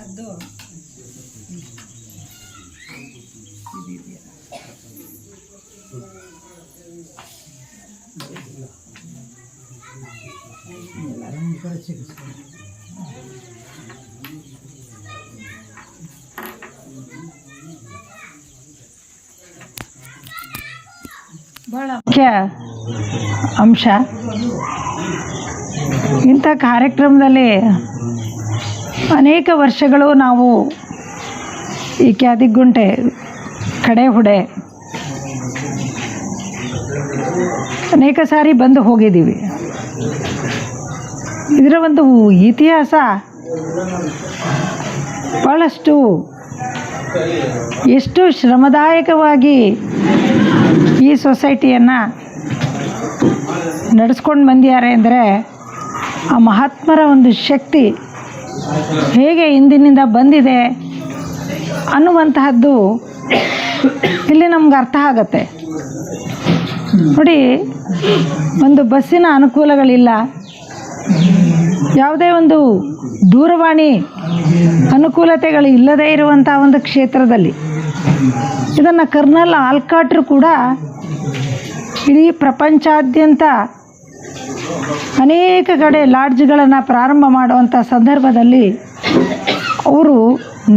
ಅದು. ಬಹಳ ಮುಖ್ಯ ಅಂಶ ಇಂಥ ಕಾರ್ಯಕ್ರಮದಲ್ಲಿ ಅನೇಕ ವರ್ಷಗಳು ನಾವು ಈ ಕ್ಯಾದಿಗುಂಟೆ ಕಡೆ ಹುಡೆ ಅನೇಕ ಸಾರಿ ಬಂದು ಹೋಗಿದ್ದೀವಿ. ಇದರ ಒಂದು ಇತಿಹಾಸ ಭಾಳಷ್ಟು ಎಷ್ಟು ಶ್ರಮದಾಯಕವಾಗಿ ಈ ಸೊಸೈಟಿಯನ್ನು ನಡೆಸ್ಕೊಂಡು ಬಂದಿದ್ದಾರೆ ಅಂದರೆ ಆ ಮಹಾತ್ಮರ ಒಂದು ಶಕ್ತಿ ಹೇಗೆ ಹಿಂದಿನಿಂದ ಬಂದಿದೆ ಅನ್ನುವಂತಹದ್ದು ಇಲ್ಲಿ ನಮ್ಗೆ ಅರ್ಥ ಆಗತ್ತೆ. ನೋಡಿ, ಒಂದು ಬಸ್ಸಿನ ಅನುಕೂಲಗಳಿಲ್ಲ. ಯಾವುದೇ ಒಂದು ದೂರವಾಣಿ ಅನುಕೂಲತೆಗಳು ಇಲ್ಲದೇ ಇರುವಂಥ ಒಂದು ಕ್ಷೇತ್ರದಲ್ಲಿ. ಇದನ್ನು ಕರ್ನಲ್ ಆಲ್ಕಾಟ್ರು ಕೂಡ ಇಡೀ ಪ್ರಪಂಚಾದ್ಯಂತ ಅನೇಕ ಕಡೆ ಲಾಡ್ಜ್ಗಳನ್ನು ಪ್ರಾರಂಭ ಮಾಡುವಂಥ ಸಂದರ್ಭದಲ್ಲಿ ಅವರು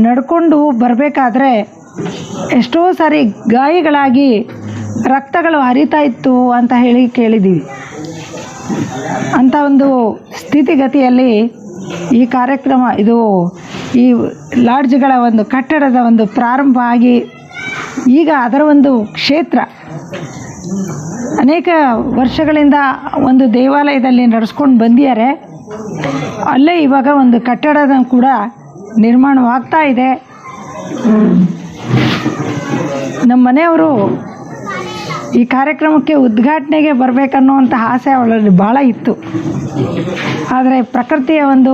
ನಡ್ಕೊಂಡು ಬರಬೇಕಾದ್ರೆ ಎಷ್ಟೋ ಸಾರಿ ಗಾಯಗಳಾಗಿ ರಕ್ತಗಳು ಹರಿತಾ ಇತ್ತು ಅಂತ ಹೇಳಿ ಕೇಳಿದ್ದೀವಿ ಅಂಥ ಒಂದು ಸ್ಥಿತಿಗತಿಯಲ್ಲಿ ಈ ಕಾರ್ಯಕ್ರಮ, ಇದು ಈ ಲಾಡ್ಜ್ಗಳ ಒಂದು ಕಟ್ಟಡದ ಒಂದು ಪ್ರಾರಂಭ ಆಗಿ ಈಗ ಅದರ ಒಂದು ಕ್ಷೇತ್ರ ಅನೇಕ ವರ್ಷಗಳಿಂದ ಒಂದು ದೇವಾಲಯದಲ್ಲಿ ನಡೆಸ್ಕೊಂಡು ಬಂದಿದ್ದಾರೆ. ಅಲ್ಲೇ ಇವಾಗ ಒಂದು ಕಟ್ಟಡದ ಕೂಡ ನಿರ್ಮಾಣವಾಗ್ತಾ ಇದೆ. ನಮ್ಮ ಮನೆಯವರು ಈ ಕಾರ್ಯಕ್ರಮಕ್ಕೆ ಉದ್ಘಾಟನೆಗೆ ಬರಬೇಕನ್ನುವಂಥ ಆಸೆ ಅವಳಲ್ಲಿ ಭಾಳ ಇತ್ತು. ಆದರೆ ಪ್ರಕೃತಿಯ ಒಂದು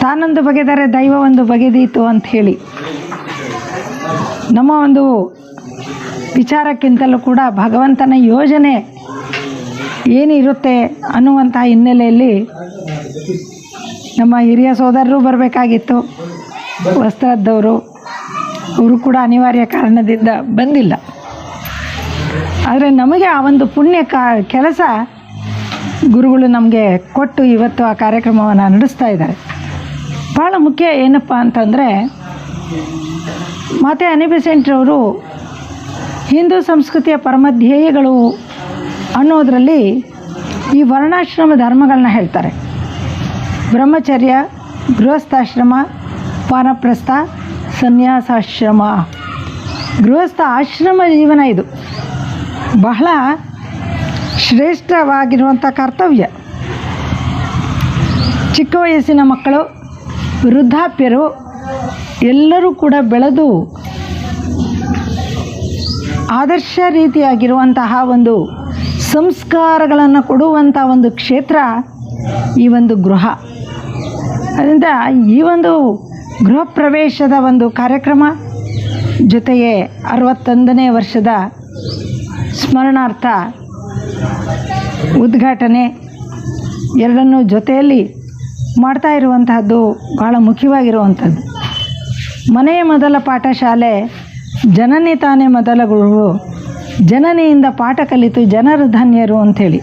ತಾನೊಂದು ಬಗೆದರೆ ದೈವ ಒಂದು ಬಗೆದೀತು ಅಂತ ಹೇಳಿ. ನಮ್ಮ ಒಂದು ವಿಚಾರಕ್ಕಿಂತಲೂ ಕೂಡ ಭಗವಂತನ ಯೋಜನೆ ಏನಿರುತ್ತೆ ಅನ್ನುವಂಥ ಹಿನ್ನೆಲೆಯಲ್ಲಿ ನಮ್ಮ ಹಿರಿಯ ಸೋದರರು ಬರಬೇಕಾಗಿತ್ತು. ವಸ್ತ್ರದ್ದವರು. ಅವರು ಕೂಡ ಅನಿವಾರ್ಯ ಕಾರಣದಿಂದ ಬಂದಿಲ್ಲ. ಆದರೆ ನಮಗೆ ಆ ಒಂದು ಪುಣ್ಯ ಕಾ, ಕೆಲಸ ಗುರುಗಳು ನಮಗೆ ಕೊಟ್ಟು ಇವತ್ತು ಆ ಕಾರ್ಯಕ್ರಮವನ್ನು ನಡೆಸ್ತಾ ಇದ್ದಾರೆ. ಭಾಳ ಮುಖ್ಯ ಏನಪ್ಪ ಅಂತಂದರೆ, ಮಾತೆ ಅನಿಬೆಸೆಂಟ್ರವರು ಹಿಂದೂ ಸಂಸ್ಕೃತಿಯ ಪರಮಧ್ಯೇಯಗಳು ಅನ್ನೋದರಲ್ಲಿ ಈ ವರ್ಣಾಶ್ರಮ ಧರ್ಮಗಳನ್ನ ಹೇಳ್ತಾರೆ. ಬ್ರಹ್ಮಚರ್ಯ, ಗೃಹಸ್ಥಾಶ್ರಮ ವಾನಪ್ರಸ್ಥ ಸನ್ಯಾಸಾಶ್ರಮ. ಗೃಹಸ್ಥ ಆಶ್ರಮ ಜೀವನ ಇದು. ಬಹಳ ಶ್ರೇಷ್ಠವಾಗಿರುವಂಥ ಕರ್ತವ್ಯ. ಚಿಕ್ಕ ವಯಸ್ಸಿನ ಮಕ್ಕಳು, ವೃದ್ಧಾಪ್ಯರು ಎಲ್ಲರೂ ಕೂಡ ಬೆಳೆದು ಆದರ್ಶ ರೀತಿಯಾಗಿರುವಂತಹ ಒಂದು ಸಂಸ್ಕಾರಗಳನ್ನು ಕೊಡುವಂಥ ಒಂದು ಕ್ಷೇತ್ರ ಈ ಒಂದು ಗೃಹ. ಅದರಿಂದ ಈ ಒಂದು ಗೃಹ ಪ್ರವೇಶದ ಒಂದು ಕಾರ್ಯಕ್ರಮ ಜೊತೆಗೆ ಅರವತ್ತೊಂದನೇ ವರ್ಷದ ಸ್ಮರಣಾರ್ಥ ಉದ್ಘಾಟನೆ ಎರಡನ್ನೂ ಜೊತೆಯಲ್ಲಿ ಮಾಡ್ತಾ ಇರುವಂತಹದ್ದು ಭಾಳ ಮುಖ್ಯವಾಗಿರುವಂಥದ್ದು ಮನೆಯ ಮೊದಲ ಪಾಠಶಾಲೆ ಜನನಿ ತಾನೇ ಮೊದಲ ಗುರು. ಜನನೆಯಿಂದ ಪಾಠ ಕಲಿತು ಜನರು ಧನ್ಯರು ಅಂಥೇಳಿ.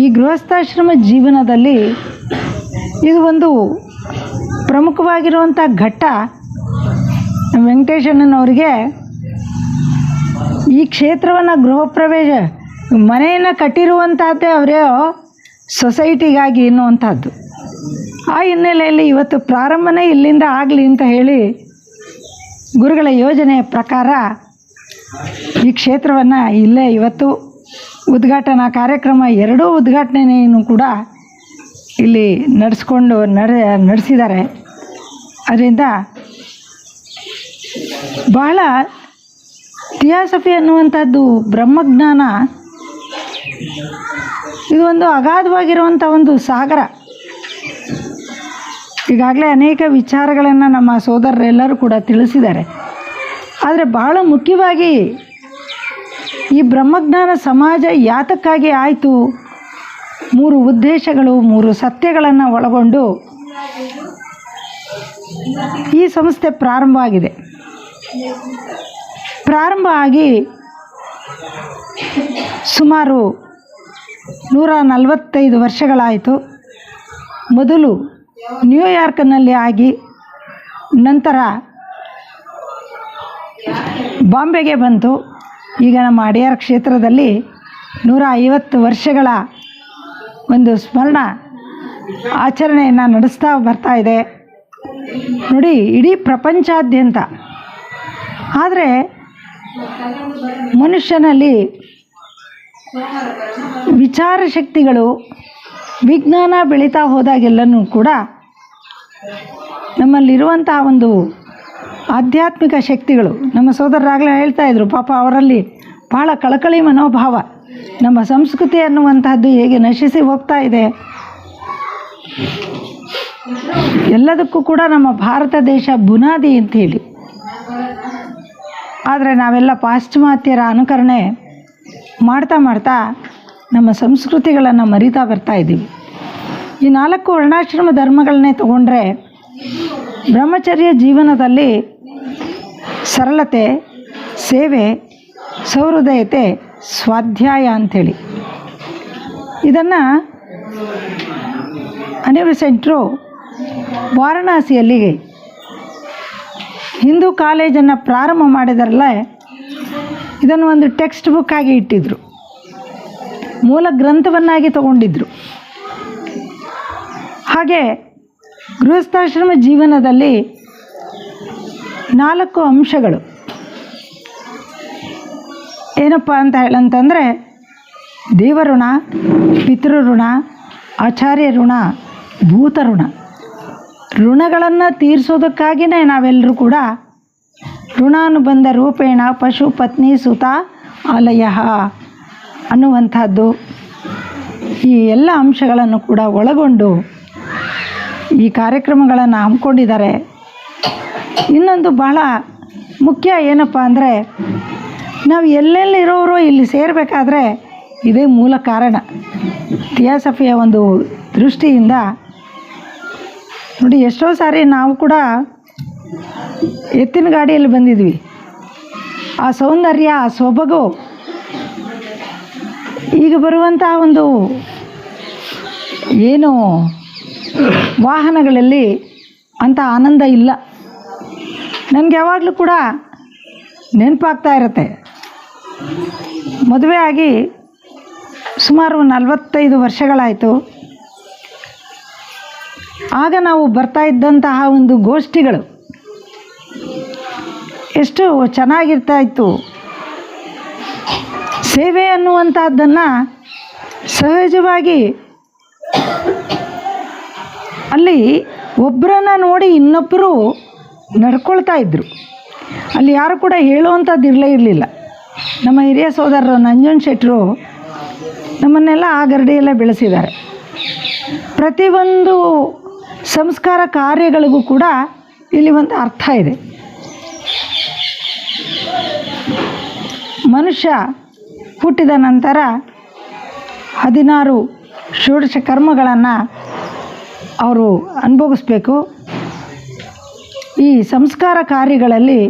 ಈ ಗೃಹಸ್ಥಾಶ್ರಮ ಜೀವನದಲ್ಲಿ ಇದು ಒಂದು ಪ್ರಮುಖವಾಗಿರುವಂಥ ಘಟ್ಟ ವೆಂಕಟೇಶಣ್ಣನವರಿಗೆ ಈ ಕ್ಷೇತ್ರವನ್ನು ಗೃಹ ಪ್ರವೇಶ ಮನೆಯನ್ನು ಕಟ್ಟಿರುವಂಥದ್ದೇ ಅವರೇ ಸೊಸೈಟಿಗಾಗಿ ಎನ್ನುವಂಥದ್ದು. ಆ ಹಿನ್ನೆಲೆಯಲ್ಲಿ ಇವತ್ತು ಪ್ರಾರಂಭನೇ ಇಲ್ಲಿಂದ ಆಗಲಿ ಅಂತ ಹೇಳಿ ಗುರುಗಳ ಯೋಜನೆಯ ಪ್ರಕಾರ ಈ ಕ್ಷೇತ್ರವನ್ನು ಇಲ್ಲೇ ಇವತ್ತು ಉದ್ಘಾಟನಾ ಕಾರ್ಯಕ್ರಮ ಎರಡೂ ಉದ್ಘಾಟನೆಯನ್ನು ಕೂಡ ಇಲ್ಲಿ ನಡೆಸ್ಕೊಂಡು ನಡೆ ನಡೆಸಿದ್ದಾರೆ. ಅದರಿಂದ ಬಹಳ ಥಿಯಾಸಫಿ ಅನ್ನುವಂಥದ್ದು ಬ್ರಹ್ಮಜ್ಞಾನ ಇದು ಒಂದು ಅಗಾಧವಾಗಿರುವಂಥ ಒಂದು ಸಾಗರ. ಈಗಾಗಲೇ ಅನೇಕ ವಿಚಾರಗಳನ್ನು ನಮ್ಮ ಸೋದರರೆಲ್ಲರೂ ಕೂಡ ತಿಳಿಸಿದ್ದಾರೆ. ಆದರೆ ಬಹಳ ಮುಖ್ಯವಾಗಿ ಈ ಬ್ರಹ್ಮಜ್ಞಾನ ಸಮಾಜ ಯಾತಕ್ಕಾಗಿ ಆಯಿತು? ಮೂರು ಉದ್ದೇಶಗಳು, ಮೂರು ಸತ್ಯಗಳನ್ನು ಒಳಗೊಂಡು ಈ ಸಂಸ್ಥೆ ಪ್ರಾರಂಭ ಆಗಿದೆ. ಪ್ರಾರಂಭ ಆಗಿ ಸುಮಾರು ನೂರ ನಲವತ್ತೈದು ವರ್ಷಗಳಾಯಿತು. ಮೊದಲು ನ್ಯೂಯಾರ್ಕ್ನಲ್ಲಿ ಆಗಿ ನಂತರ ಬಾಂಬೆಗೆ ಬಂತು ಈಗ ನಮ್ಮ ಅಡಿಯಾರ್ ಕ್ಷೇತ್ರದಲ್ಲಿ ನೂರ ಐವತ್ತು ವರ್ಷಗಳ ಒಂದು ಸ್ಮರಣ ಆಚರಣೆಯನ್ನು ನಡೆಸ್ತಾ ಬರ್ತಾ ಇದೆ. ನೋಡಿ, ಇಡೀ ಪ್ರಪಂಚಾದ್ಯಂತ. ಆದರೆ ಮನುಷ್ಯನಲ್ಲಿ ವಿಚಾರ ಶಕ್ತಿಗಳು ವಿಜ್ಞಾನ ಬೆಳೀತಾ ಹೋದಾಗೆಲ್ಲನೂ ಕೂಡ ನಮ್ಮಲ್ಲಿರುವಂತಹ ಒಂದು ಆಧ್ಯಾತ್ಮಿಕ ಶಕ್ತಿಗಳು, ನಮ್ಮ ಸೋದರರಾಗಲೇ ಹೇಳ್ತಾ ಇದ್ರು, ಪಾಪ ಅವರಲ್ಲಿ ಬಹಳ ಕಳಕಳಿ ಮನೋಭಾವ, ನಮ್ಮ ಸಂಸ್ಕೃತಿ ಅನ್ನುವಂತಹದ್ದು ಹೇಗೆ ನಶಿಸಿ ಹೋಗ್ತಾ ಇದೆ. ಎಲ್ಲದಕ್ಕೂ ಕೂಡ ನಮ್ಮ ಭಾರತ ದೇಶ ಬುನಾದಿ ಅಂತ ಹೇಳಿ. ಆದರೆ ನಾವೆಲ್ಲ ಪಾಶ್ಚಿಮಾತ್ಯರ ಅನುಕರಣೆ ಮಾಡ್ತಾ ಮಾಡ್ತಾ ನಮ್ಮ ಸಂಸ್ಕೃತಿಗಳನ್ನು ಮರಿತಾ ಬರ್ತಾ ಇದ್ದೀವಿ. ಈ ನಾಲ್ಕು ವರ್ಣಾಶ್ರಮ ಧರ್ಮಗಳನ್ನೇ ತಗೊಂಡ್ರೆ ಬ್ರಹ್ಮಚರ್ಯ ಜೀವನದಲ್ಲಿ ಸರಳತೆ, ಸೇವೆ, ಸೌಹೃದಯತೆ, ಸ್ವಾಧ್ಯಾಯ ಅಂಥೇಳಿ. ಇದನ್ನು ಅನಿವಸೆಂಟ್ರು ವಾರಣಾಸಿಯಲ್ಲಿ ಹಿಂದೂ ಕಾಲೇಜನ್ನು ಪ್ರಾರಂಭ ಮಾಡಿದರಲ್ಲ ಇದನ್ನು ಒಂದು ಟೆಕ್ಸ್ಟ್ ಬುಕ್ಕಾಗಿ ಇಟ್ಟಿದ್ದರು ಮೂಲ ಗ್ರಂಥವನ್ನಾಗಿ ತಗೊಂಡಿದ್ರು. ಹಾಗೆ ಗೃಹಸ್ಥಾಶ್ರಮ ಜೀವನದಲ್ಲಿ ನಾಲ್ಕು ಅಂಶಗಳು. ಏನಪ್ಪ ಅಂತ ಹೇಳಂತಂದರೆ, ದೇವಋಣ, ಪಿತೃಋಣ ಆಚಾರ್ಯ ಋಣ ಭೂತಋಣ. ಋಣಗಳನ್ನು ತೀರಿಸೋದಕ್ಕಾಗಿಯೇ ನಾವೆಲ್ಲರೂ ಕೂಡ ಋಣಾನುಬಂಧ ರೂಪೇಣ ಪಶು ಪತ್ನಿ ಸುತ ಆಲಯ. ಅನ್ನುವಂಥದ್ದು ಈ ಎಲ್ಲ ಅಂಶಗಳನ್ನು ಕೂಡ ಒಳಗೊಂಡು ಈ ಕಾರ್ಯಕ್ರಮಗಳನ್ನು ಹಮ್ಮಿಕೊಂಡಿದ್ದಾರೆ. ಇನ್ನೊಂದು ಬಹಳ ಮುಖ್ಯ ಏನಪ್ಪ ಅಂದರೆ ನಾವು ಎಲ್ಲೆಲ್ಲಿರೋರು ಇಲ್ಲಿ ಸೇರಬೇಕಾದ್ರೆ ಇದೇ ಮೂಲ ಕಾರಣ. ಥಿಯಾಸಫಿಯ ಒಂದು ದೃಷ್ಟಿಯಿಂದ ನೋಡಿ, ಎಷ್ಟೋ ಸಾರಿ ನಾವು ಕೂಡ ಎತ್ತಿನ ಗಾಡಿಯಲ್ಲಿ ಬಂದಿದ್ವಿ. ಆ ಸೌಂದರ್ಯ, ಆ ಸೊಬಗು ಈಗ ಬರುವಂತಹ ಒಂದು ಏನು ವಾಹನಗಳಲ್ಲಿ ಅಂಥ ಆನಂದ ಇಲ್ಲ. ನನಗೆ ಯಾವಾಗಲೂ ಕೂಡ ನೆನಪಾಗ್ತಾ ಇರುತ್ತೆ. ಮದುವೆ ಆಗಿ ಸುಮಾರು ನಲವತ್ತೈದು ವರ್ಷಗಳಾಯಿತು. ಆಗ ನಾವು ಬರ್ತಾ ಇದ್ದಂತಹ ಒಂದು ಗೋಷ್ಠಿಗಳು ಎಷ್ಟು ಚೆನ್ನಾಗಿರ್ತಾ ಇತ್ತು. ಸೇವೆ ಅನ್ನುವಂಥದ್ದನ್ನು ಸಹಜವಾಗಿ ಅಲ್ಲಿ ಒಬ್ಬರನ್ನ ನೋಡಿ ಇನ್ನೊಬ್ಬರು ನಡ್ಕೊಳ್ತಾ ಇದ್ದರು ಅಲ್ಲಿ ಯಾರು ಕೂಡ ಹೇಳುವಂಥದ್ದು ಇರಲೇ ಇರಲಿಲ್ಲ. ನಮ್ಮ ಹಿರಿಯ ಸೋದರರು ನಂಜನ್ ಶೆಟ್ಟರು ನಮ್ಮನ್ನೆಲ್ಲ ಆ ಗರಡಿಯಲ್ಲೇ ಬೆಳೆಸಿದ್ದಾರೆ. ಪ್ರತಿಯೊಂದು ಸಂಸ್ಕಾರ ಕಾರ್ಯಗಳಿಗೂ ಕೂಡ ಇಲ್ಲಿ ಒಂದು ಅರ್ಥ ಇದೆ. ಮನುಷ್ಯ ಹುಟ್ಟಿದ ನಂತರ ಹದಿನಾರು ಷೋಡಶ ಕರ್ಮಗಳನ್ನು ಅವರು ಅನುಭವಿಸ್ಬೇಕು. ಈ ಸಂಸ್ಕಾರ ಕಾರ್ಯಗಳಲ್ಲಿ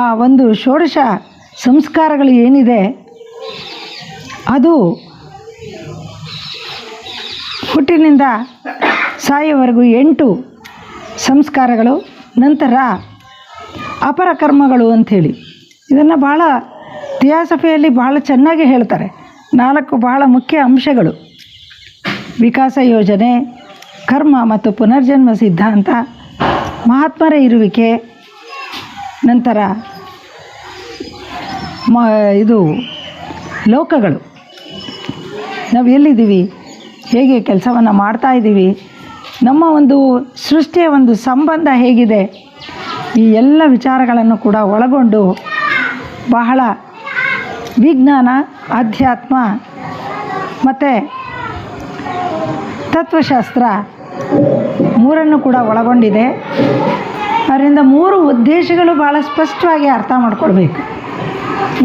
ಆ ಒಂದು ಷೋಡಶ ಸಂಸ್ಕಾರಗಳು ಏನಿದೆ, ಅದು ಹುಟ್ಟಿನಿಂದ ಸಾಯೋವರೆಗೂ ಎಂಟು ಸಂಸ್ಕಾರಗಳು, ನಂತರ ಅಪರ ಕರ್ಮಗಳು ಅಂಥೇಳಿ. ಇದನ್ನು ಭಾಳ ಥಿಯಾಸಫಿಯಲ್ಲಿ ಬಹಳ ಚೆನ್ನಾಗಿ ಹೇಳ್ತಾರೆ. ನಾಲ್ಕು ಬಹಳ ಮುಖ್ಯ ಅಂಶಗಳು. ವಿಕಾಸ ಯೋಜನೆ, ಕರ್ಮ ಮತ್ತು ಪುನರ್ಜನ್ಮ ಸಿದ್ಧಾಂತ, ಮಹಾತ್ಮರ ಇರುವಿಕೆ, ನಂತರ ಮ, ಇದು ಲೋಕಗಳು. ನಾವು ಎಲ್ಲಿದ್ದೀವಿ? ಹೇಗೆ ಕೆಲಸವನ್ನು ಮಾಡ್ತಾ ಇದ್ದೀವಿ? ನಮ್ಮ ಒಂದು ಸೃಷ್ಟಿಯ ಒಂದು ಸಂಬಂಧ ಹೇಗಿದೆ? ಈ ಎಲ್ಲ ವಿಚಾರಗಳನ್ನು ಕೂಡ ಒಳಗೊಂಡು ಬಹಳ ವಿಜ್ಞಾನ ಅಧ್ಯಾತ್ಮ ಮತ್ತು ತತ್ವಶಾಸ್ತ್ರ ಮೂರನ್ನು ಕೂಡ ಒಳಗೊಂಡಿದೆ. ಅದರಿಂದ ಮೂರು ಉದ್ದೇಶಗಳು ಭಾಳ ಸ್ಪಷ್ಟವಾಗಿ ಅರ್ಥ ಮಾಡ್ಕೊಳ್ಬೇಕು.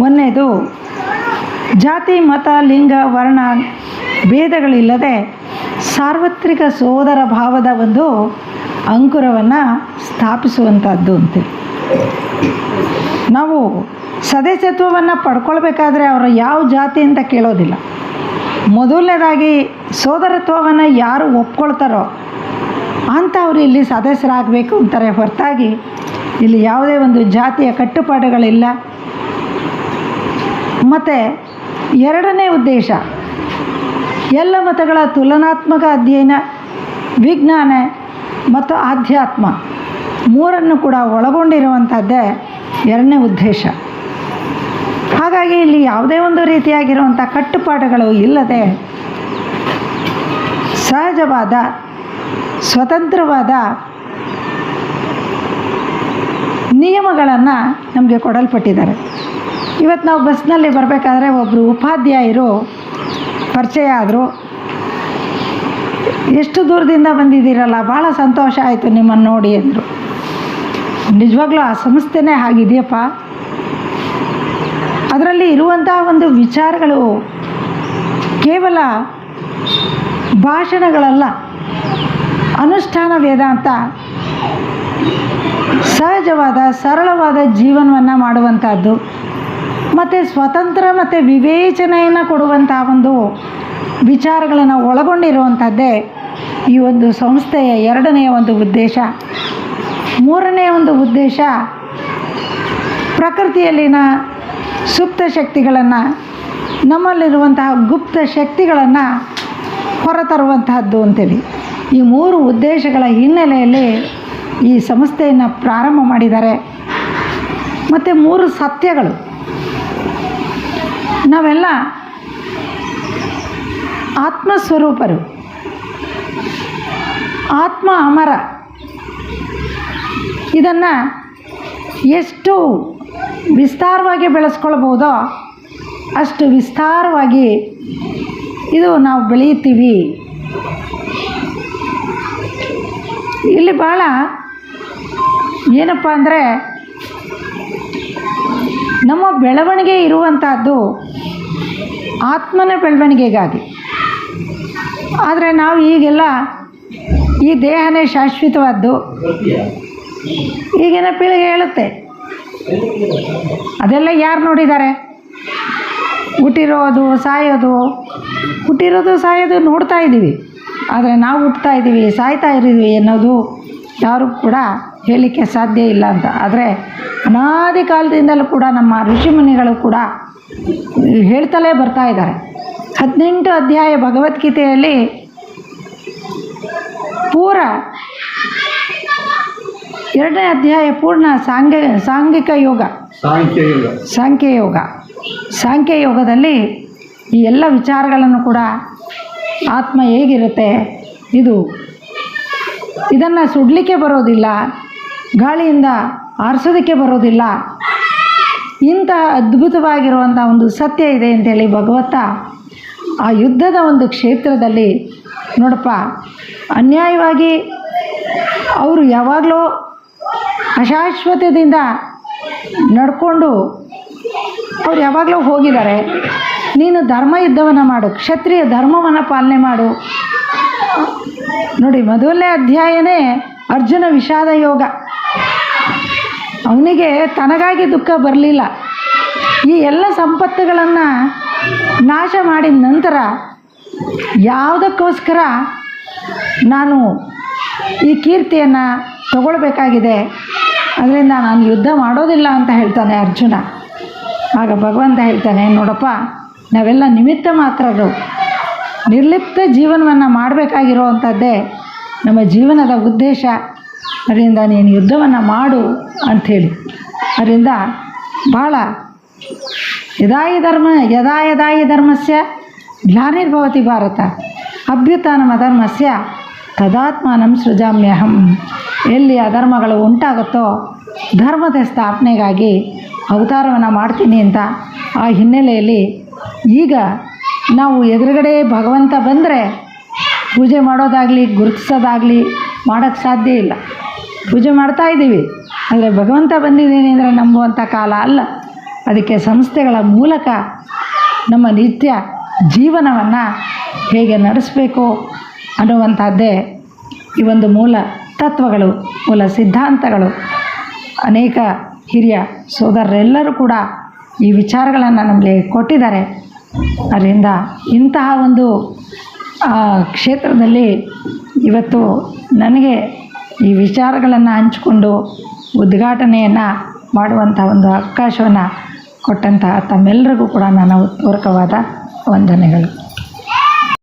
ಒಂದನೇದು, ಜಾತಿ, ಮತ, ಲಿಂಗ, ವರ್ಣ ಭೇದಗಳಿಲ್ಲದೆ ಸಾರ್ವತ್ರಿಕ ಸೋದರ ಭಾವದ ಒಂದು ಅಂಕುರವನ್ನು ಸ್ಥಾಪಿಸುವಂಥದ್ದು ಅಂತೇಳಿ ನಾವು ಸದಸ್ಯತ್ವವನ್ನು ಪಡ್ಕೊಳ್ಬೇಕಾದ್ರೆ ಅವರು ಯಾವ ಜಾತಿ ಅಂತ ಕೇಳೋದಿಲ್ಲ. ಮೊದಲನೇದಾಗಿ ಸೋದರತ್ವವನ್ನು ಯಾರು ಒಪ್ಕೊಳ್ತಾರೋ ಅಂಥವ್ರು ಇಲ್ಲಿ ಸದಸ್ಯರಾಗಬೇಕು ಅಂತಾರೆ. ಹೊರತಾಗಿ ಇಲ್ಲಿ ಯಾವುದೇ ಒಂದು ಜಾತಿಯ ಕಟ್ಟುಪಾಡುಗಳಿಲ್ಲ. ಮತ್ತು ಎರಡನೇ ಉದ್ದೇಶ, ಎಲ್ಲ ಮತಗಳ ತುಲನಾತ್ಮಕ ಅಧ್ಯಯನ, ವಿಜ್ಞಾನ ಮತ್ತು ಆಧ್ಯಾತ್ಮ ಮೂರನ್ನು ಕೂಡ ಒಳಗೊಂಡಿರುವಂಥದ್ದೇ ಎರಡನೇ ಉದ್ದೇಶ. ಯಾವುದೇ ಒಂದು ರೀತಿಯಾಗಿರುವಂಥ ಕಟ್ಟುಪಾಡುಗಳು ಇಲ್ಲದೆ ಸಹಜವಾದ, ಸ್ವತಂತ್ರವಾದ ನಿಯಮಗಳನ್ನು ನಮಗೆ ಕೊಡಲ್ಪಟ್ಟಿದ್ದಾರೆ. ಇವತ್ತು ನಾವು ಬಸ್ನಲ್ಲಿ ಬರಬೇಕಾದ್ರೆ ಒಬ್ಬರು ಉಪಾಧ್ಯಾಯರು ಪರಿಚಯ ಆದರು. ಎಷ್ಟು ದೂರದಿಂದ ಬಂದಿದ್ದೀರಲ್ಲ, ಭಾಳ ಸಂತೋಷ ಆಯಿತು ನಿಮ್ಮನ್ನು ನೋಡಿ ಅಂದರು. ನಿಜವಾಗ್ಲೂ ಆ ಸಂಸ್ಥೆನೇ ಹಾಗಿದೆಯಪ್ಪ. ಅದರಲ್ಲಿ ಇರುವಂತಹ ಒಂದು ವಿಚಾರಗಳು ಕೇವಲ ಭಾಷಣಗಳಲ್ಲ, ಅನುಷ್ಠಾನ ವೇದಾಂತ ಸಹಜವಾದ, ಸರಳವಾದ ಜೀವನವನ್ನು ಮಾಡುವಂಥದ್ದು ಮತ್ತು ಸ್ವತಂತ್ರ ಮತ್ತು ವಿವೇಚನೆಯನ್ನು ಕೊಡುವಂಥ ಒಂದು ವಿಚಾರಗಳನ್ನು ಒಳಗೊಂಡಿರುವಂಥದ್ದೇ ಈ ಒಂದು ಸಂಸ್ಥೆಯ ಎರಡನೆಯ ಒಂದು ಉದ್ದೇಶ. ಮೂರನೆಯ ಒಂದು ಉದ್ದೇಶ ಪ್ರಕೃತಿಯಲ್ಲಿನ ಸುಪ್ತ ಶಕ್ತಿಗಳನ್ನು ನಮ್ಮಲ್ಲಿರುವಂತಹ ಗುಪ್ತ ಶಕ್ತಿಗಳನ್ನು ಹೊರತರುವಂತಹದ್ದು ಅಂತೇಳಿ. ಈ ಮೂರು ಉದ್ದೇಶಗಳ ಹಿನ್ನೆಲೆಯಲ್ಲಿ ಈ ಸಂಸ್ಥೆಯನ್ನು ಪ್ರಾರಂಭ ಮಾಡಿದ್ದಾರೆ. ಮತ್ತು ಮೂರು ಸತ್ಯಗಳು. ನಾವೆಲ್ಲ ಆತ್ಮಸ್ವರೂಪರು. ಆತ್ಮ ಅಮರ. ಇದನ್ನು ಎಷ್ಟು ವಿಸ್ತಾರವಾಗಿ ಬೆಳೆಸ್ಕೊಳ್ಬೋದೋ ಅಷ್ಟು ವಿಸ್ತಾರವಾಗಿ ಇದು ನಾವು ಬೆಳೆಯುತ್ತೀವಿ. ಇಲ್ಲಿ ಭಾಳ ಏನಪ್ಪ ಅಂದರೆ ನಮ್ಮ ಬೆಳವಣಿಗೆ ಇರುವಂಥದ್ದು ಆತ್ಮನ ಬೆಳವಣಿಗೆಗಾಗಿ. ಆದರೆ ನಾವು ಈಗೆಲ್ಲ ಈ ದೇಹನೇ ಶಾಶ್ವತವಾದ್ದು. ಈಗಿನ ಪೀಳಿಗೆ ಹೇಳುತ್ತೆ. ಅದೆಲ್ಲ ಯಾರು ನೋಡಿದ್ದಾರೆ? ಹುಟ್ಟಿರೋದು, ಸಾಯೋದು. ಹುಟ್ಟಿರೋದು, ಸಾಯೋದು ನೋಡ್ತಾ ಇದ್ದೀವಿ. ಆದರೆ ನಾವು ಹುಟ್ತಾ ಇದ್ದೀವಿ, ಸಾಯ್ತಾ ಇದ್ದೀವಿ ಅನ್ನೋದು ಯಾರು ಕೂಡ ಹೇಳಲಿಕ್ಕೆ ಸಾಧ್ಯ ಇಲ್ಲ ಅಂತ. ಆದರೆ ಅನಾದಿ ಕಾಲದಿಂದಲೂ ಕೂಡ ನಮ್ಮ ಋಷಿಮುನಿಗಳು ಕೂಡ ಹೇಳ್ತಲೇ ಬರ್ತಾ ಇದ್ದಾರೆ. ಹದಿನೆಂಟು ಅಧ್ಯಾಯ ಭಗವದ್ಗೀತೆಯಲ್ಲಿ ಪೂರ ಎರಡನೇ ಅಧ್ಯಾಯ ಪೂರ್ಣ ಸಾಂಘ ಸಾಂಘಿಕ ಯೋಗ. ಸಾಂಖ್ಯ ಯೋಗ. ಸಾಂಖ್ಯ ಯೋಗದಲ್ಲಿ ಈ ಎಲ್ಲ ವಿಚಾರಗಳನ್ನು ಕೂಡ ಆತ್ಮ ಹೇಗಿರುತ್ತೆ ಇದು ಇದನ್ನು ಸುಡಲಿಕ್ಕೆ ಬರೋದಿಲ್ಲ ಗಾಳಿಯಿಂದ ಆರಿಸೋದಕ್ಕೆ ಬರೋದಿಲ್ಲ ಇಂತಹ ಅದ್ಭುತವಾಗಿರುವಂಥ ಒಂದು ಸತ್ಯ ಇದೆ ಅಂತೇಳಿ ಭಗವತ್ತ ಆ ಯುದ್ಧದ ಒಂದು ಕ್ಷೇತ್ರದಲ್ಲಿ ನೋಡಪ್ಪ ಅನ್ಯಾಯವಾಗಿ ಅವರು ಯಾವಾಗಲೂ ಅಶಾಶ್ವತದಿಂದ ನಡ್ಕೊಂಡು ಅವ್ರು ಯಾವಾಗಲೂ ಹೋಗಿದ್ದಾರೆ. ನೀನು ಧರ್ಮ ಯುದ್ಧವನ್ನು ಮಾಡು, ಕ್ಷತ್ರಿಯ ಧರ್ಮವನ್ನು ಪಾಲನೆ ಮಾಡು. ನೋಡಿ, ಮೊದಲನೇ ಅಧ್ಯಾಯನೇ ಅರ್ಜುನ ವಿಷಾದ ಯೋಗ. ಅವನಿಗೆ ತನಗಾಗಿ ದುಃಖ ಬರಲಿಲ್ಲ. ಈ ಎಲ್ಲ ಸಂಪತ್ತುಗಳನ್ನು ನಾಶ ಮಾಡಿದ ನಂತರ ಯಾವುದಕ್ಕೋಸ್ಕರ ನಾನು ಈ ಕೀರ್ತಿಯನ್ನು ತಗೊಳ್ಬೇಕಾಗಿದೆ. ಅದರಿಂದ ನಾನು ಯುದ್ಧ ಮಾಡೋದಿಲ್ಲ ಅಂತ ಹೇಳ್ತಾನೆ ಅರ್ಜುನ. ಆಗ ಭಗವಂತ ಹೇಳ್ತಾನೆ, ನೋಡಪ್ಪ, ನಾವೆಲ್ಲ ನಿಮಿತ್ತ ಮಾತ್ರರು. ನಿರ್ಲಿಪ್ತ ಜೀವನವನ್ನು ಮಾಡಬೇಕಾಗಿರುವಂಥದ್ದೇ ನಮ್ಮ ಜೀವನದ ಉದ್ದೇಶ. ಅದರಿಂದ ನೀನು ಯುದ್ಧವನ್ನು ಮಾಡು ಅಂಥೇಳಿ. ಅದರಿಂದ ಭಾಳ ಯದಾಯಿ ಧರ್ಮ ಯದಾ ಯದಾಯಿ ಧರ್ಮಸ್ಯ ಗ್ಲಾನಿರ್ಭವತಿ ಭಾರತ. ಅಭ್ಯುತ್ಥಾನಮ ಧರ್ಮಸ್ಯ, ತದಾತ್ಮಾನಂ ಸೃಜಾಮ್ಯಹಂ. ಎಲ್ಲಿ ಅಧರ್ಮಗಳು ಉಂಟಾಗುತ್ತೋ ಧರ್ಮದ ಸ್ಥಾಪನೆಗಾಗಿ ಅವತಾರವನ್ನು ಮಾಡ್ತೀನಿ ಅಂತ ಆ ಹಿನ್ನೆಲೆಯಲ್ಲಿ ಈಗ ನಾವು ಎದುರುಗಡೆ ಭಗವಂತ ಬಂದರೆ ಪೂಜೆ ಮಾಡೋದಾಗಲಿ, ಗುರುತಿಸೋದಾಗಲಿ ಮಾಡೋಕ್ಕೆ ಸಾಧ್ಯ ಇಲ್ಲ. ಪೂಜೆ ಮಾಡ್ತಾ ಇದ್ದೀವಿ. ಆದರೆ ಭಗವಂತ ಬಂದಿದ್ದೀನಿ ಅಂದರೆ ನಂಬುವಂಥ ಕಾಲ ಅಲ್ಲ. ಅದಕ್ಕೆ ಸಂಸ್ಥೆಗಳ ಮೂಲಕ ನಮ್ಮ ನಿತ್ಯ ಜೀವನವನ್ನು ಹೇಗೆ ನಡೆಸಬೇಕು ಅನ್ನುವಂಥದ್ದೇ ಈ ಒಂದು ಮೂಲ ತತ್ವಗಳು, ಮೂಲ ಸಿದ್ಧಾಂತಗಳು, ಅನೇಕ ಹಿರಿಯ ಸೋದರರೆಲ್ಲರೂ ಕೂಡ ಈ ವಿಚಾರಗಳನ್ನು ನಮಗೆ ಕೊಟ್ಟಿದ್ದಾರೆ. ಅದರಿಂದ ಇಂತಹ ಒಂದು ಕ್ಷೇತ್ರದಲ್ಲಿ ಇವತ್ತು ನನಗೆ ಈ ವಿಚಾರಗಳನ್ನು ಹಂಚಿಕೊಂಡು ಉದ್ಘಾಟನೆಯನ್ನು ಮಾಡುವಂಥ ಒಂದು ಅವಕಾಶವನ್ನು ಕೊಟ್ಟಂತಹ ತಮ್ಮೆಲ್ಲರಿಗೂ ಕೂಡ ನಾನು ಪೂರ್ವಕವಾದ ವಂದನೆಗಳು.